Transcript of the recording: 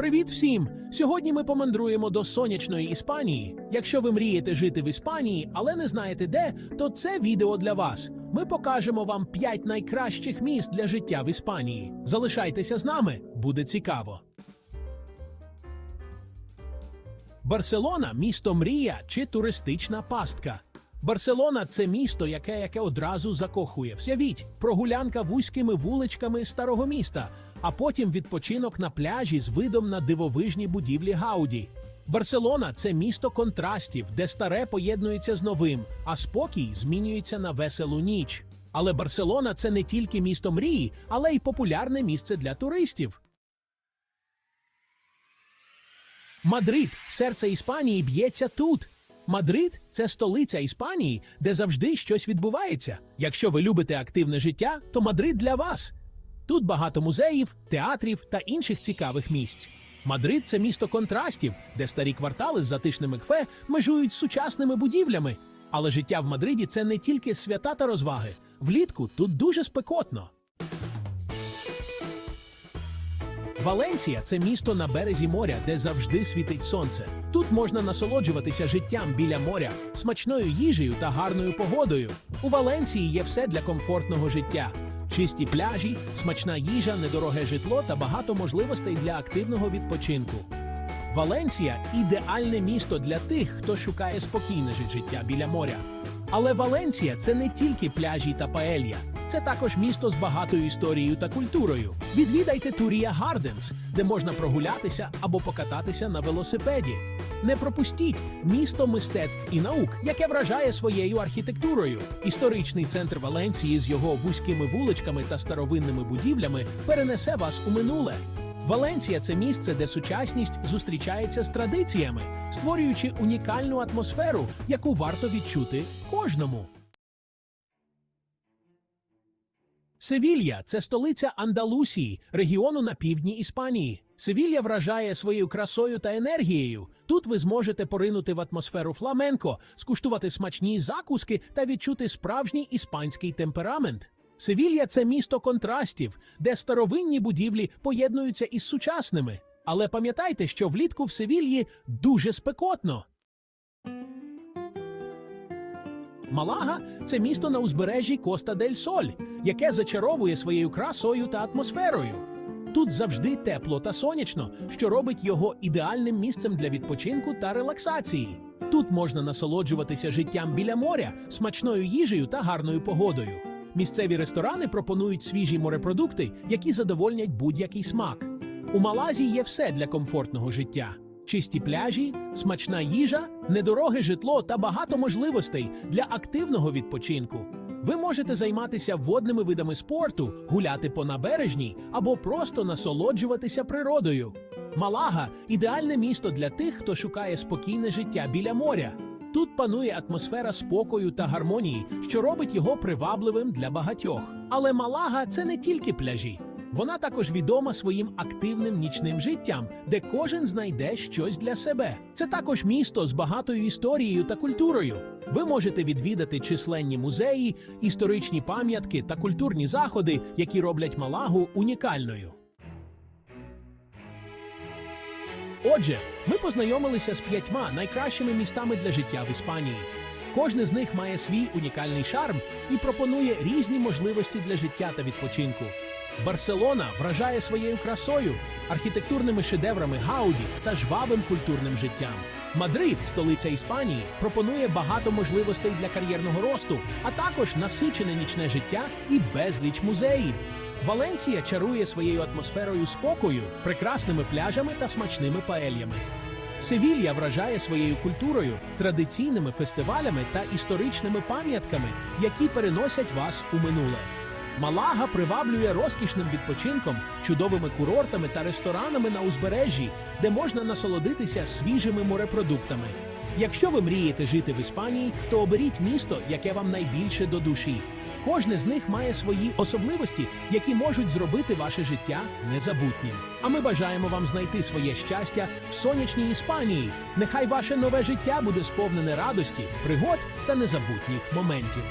Привіт всім! Сьогодні ми помандруємо до сонячної Іспанії. Якщо ви мрієте жити в Іспанії, але не знаєте де, то це відео для вас. Ми покажемо вам 5 найкращих міст для життя в Іспанії. Залишайтеся з нами, буде цікаво. Барселона місто мрія чи туристична пастка. Барселона це місто, яке яке одразу закохує. Всявіть, прогулянка вузькими вуличками старого міста, а потім відпочинок на пляжі з видом на дивовижні будівлі Гауді. Барселона це місто контрастів, де старе поєднується з новим, а спокій змінюється на веселу ніч. Але Барселона це не тільки місто мрії, але й популярне місце для туристів. Мадрид, серце Іспанії, б'ється тут. Мадрид це столиця Іспанії, де завжди щось відбувається. Якщо ви любите активне життя, то Мадрид для вас. Тут багато музеїв, театрів та інших цікавих місць. Мадрид це місто контрастів, де старі квартали з затишними кфе межують з сучасними будівлями. Але життя в Мадриді це не тільки свята та розваги. Влітку тут дуже спекотно. Валенсія це місто на березі моря, де завжди світить сонце. Тут можна насолоджуватися життям біля моря, смачною їжею та гарною погодою. У Валенсії є все для комфортного життя: чисті пляжі, смачна їжа, недороге житло та багато можливостей для активного відпочинку. Валенсія ідеальне місто для тих, хто шукає спокійне життя біля моря. Але Валенсія це не тільки пляжі та паелья. Це також місто з багатою історією та культурою. Відвідайте Турія Гарденс, де можна прогулятися або покататися на велосипеді. Не пропустіть місто мистецтв і наук, яке вражає своєю архітектурою. Історичний центр Валенсії з його вузькими вуличками та старовинними будівлями перенесе вас у минуле. Валенсія це місце, де сучасність зустрічається з традиціями, створюючи унікальну атмосферу, яку варто відчути кожному. Севілья це столиця Андалусії, регіону на півдні Іспанії. Севілья вражає своєю красою та енергією. Тут ви зможете поринути в атмосферу фламенко, скуштувати смачні закуски та відчути справжній іспанський темперамент. Севілья це місто контрастів, де старовинні будівлі поєднуються із сучасними. Але пам'ятайте, що влітку в Севільї дуже спекотно. Малага це місто на узбережжі Коста дель Соль, яке зачаровує своєю красою та атмосферою. Тут завжди тепло та сонячно, що робить його ідеальним місцем для відпочинку та релаксації. Тут можна насолоджуватися життям біля моря, смачною їжею та гарною погодою. Місцеві ресторани пропонують свіжі морепродукти, які задовольнять будь-який смак. У Малазі є все для комфортного життя: чисті пляжі, смачна їжа, недороге житло та багато можливостей для активного відпочинку. Ви можете займатися водними видами спорту, гуляти по набережній або просто насолоджуватися природою. Малага ідеальне місто для тих, хто шукає спокійне життя біля моря. Тут панує атмосфера спокою та гармонії, що робить його привабливим для багатьох. Але Малага це не тільки пляжі. Вона також відома своїм активним нічним життям, де кожен знайде щось для себе. Це також місто з багатою історією та культурою. Ви можете відвідати численні музеї, історичні пам'ятки та культурні заходи, які роблять Малагу унікальною. Отже, ми познайомилися з п'ятьма найкращими містами для життя в Іспанії. Кожне з них має свій унікальний шарм і пропонує різні можливості для життя та відпочинку. Барселона вражає своєю красою, архітектурними шедеврами Гауді та жвавим культурним життям. Мадрид, столиця Іспанії, пропонує багато можливостей для кар'єрного росту, а також насичене нічне життя і безліч музеїв. Валенсія чарує своєю атмосферою спокою, прекрасними пляжами та смачними паельями. Севілья вражає своєю культурою, традиційними фестивалями та історичними пам'ятками, які переносять вас у минуле. Малага приваблює розкішним відпочинком, чудовими курортами та ресторанами на узбережжі, де можна насолодитися свіжими морепродуктами. Якщо ви мрієте жити в Іспанії, то оберіть місто, яке вам найбільше до душі. Кожне з них має свої особливості, які можуть зробити ваше життя незабутнім. А ми бажаємо вам знайти своє щастя в сонячній Іспанії. Нехай ваше нове життя буде сповнене радості, пригод та незабутніх моментів.